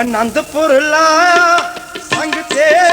அநந்த பொருளா அங்கு தேவை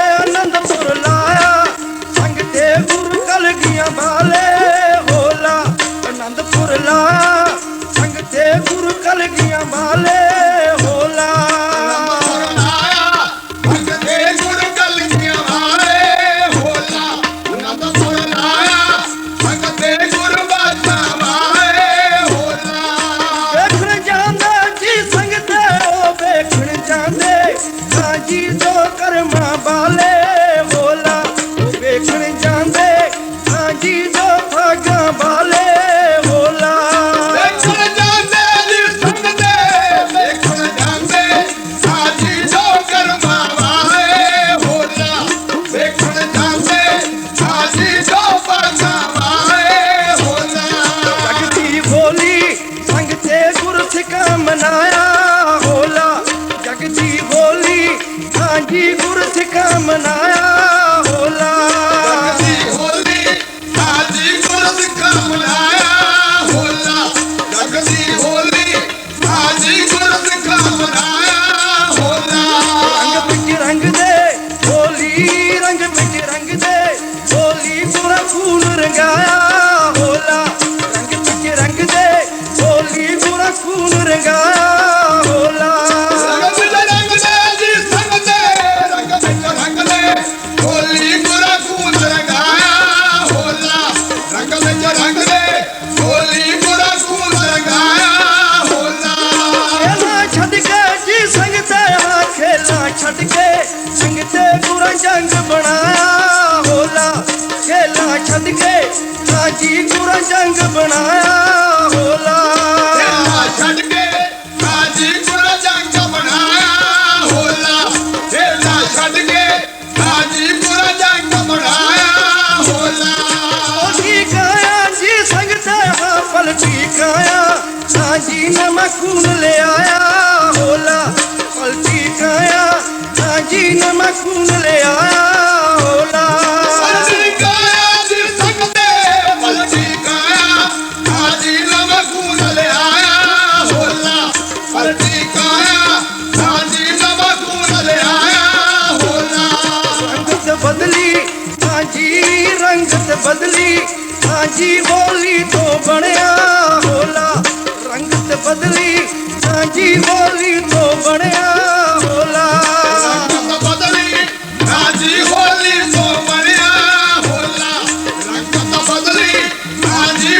ਮਨਾਇਆ ਹੋਲਾ। ਜਗਦੀ ਬੋਲੀ ਸਾਜੀ ਗੁਰ ਸਿੱਖਾ ਮਨਾਇਆ ਛੱਡ ਕੇ ਸੰਗ ਤੇ ਪੂਰਾ ਜੰਗ ਬਣਾਇਆ ਖੇਲਾ ਛੱਡ ਕੇ ਹਾਂ ਜੀ ਪੂਰਾ ਜੰਗ ਬਣਾਇਆ ਹੋਲਾ। ਤੇਰਾ ਛੱਡ ਕੇ ਕਾਜੀ ਪੂਰਾ ਜੰਗ ਬਣਾਇਆ ਹੋਲਾ। ਤੇਰਾ ਛੱਡ ਕੇ ਕਾਜੀ ਪੂਰਾ ਜੰਗ ਬਣਾਇਆ ਹੋਲਾ। ਉਹ ਠੀਕ ਆਇਆ ਜੀ ਸੰਗ ਤੇ ਹਾਂ ਫਲ ਠੀਕ ਆਇਆ ਸਾਜੀ ਨੇ ਮੈਂ ਖੂਨ ਲਿਆਇਆ ਹੋਲਾ। ਫਲ ਠੀਕ ਆਇਆ ਸਾਜੀ ਨੇ ਮੈਂ ਰੰਗਤ ਬਦਲੀ ਸਾਜੀ ਬੋਲੀ ਤੋਂ ਬਣਿਆ ਹੋਲਾ। ਰੰਗਤ ਬਦਲੀ ਸਾਜੀ ਬੋਲੀ ਤੋਂ ਬਣਿਆ ਹੋਲਾ। ਰੰਗਤ ਬਦਲੀ ਰਾਜੀ ਬੋਲੀ ਤੋਂ ਬਣਿਆ ਹੋਲਾ। ਰੰਗਤ ਬਦਲੀ ਰਾਜੀ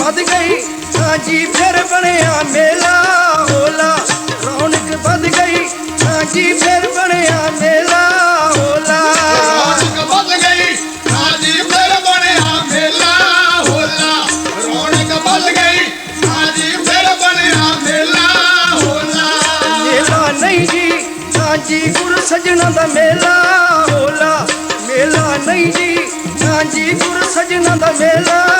ਵੱਧ ਗਈ ਸਾਜੀ ਫਿਰ ਬਣਿਆ ਮੇਲਾ ਹੋਲਾ। ਰੌਣਕ ਵੱਧ ਗਈ ਸਾਜੀ ਫਿਰ ਬਣਿਆ ਮੇਲਾ ਹੋਲਾ। ਰੌਣਕ ਵੱਧ ਗਈ ਰਾਜੀ ਫਿਰ ਬਣਿਆ ਮੇਲਾ ਹੋਲਾ। ਰੌਣਕ ਵੱਧ ਗਈ ਰਾਜੀ ਫਿਰ ਬਣਿਆ ਮੇਲਾ ਹੋਲਾ। ਮੇਲਾ ਨਹੀਂ ਜੀ ਸਾਜੀ ਗੁਰ ਸਜਣਾ ਦਾ ਮੇਲਾ ਹੋਲਾ। ਮੇਲਾ ਨਹੀਂ ਜੀ ਸਾਜੀ ਗੁਰ ਸਜਣਾ ਦਾ ਮੇਲਾ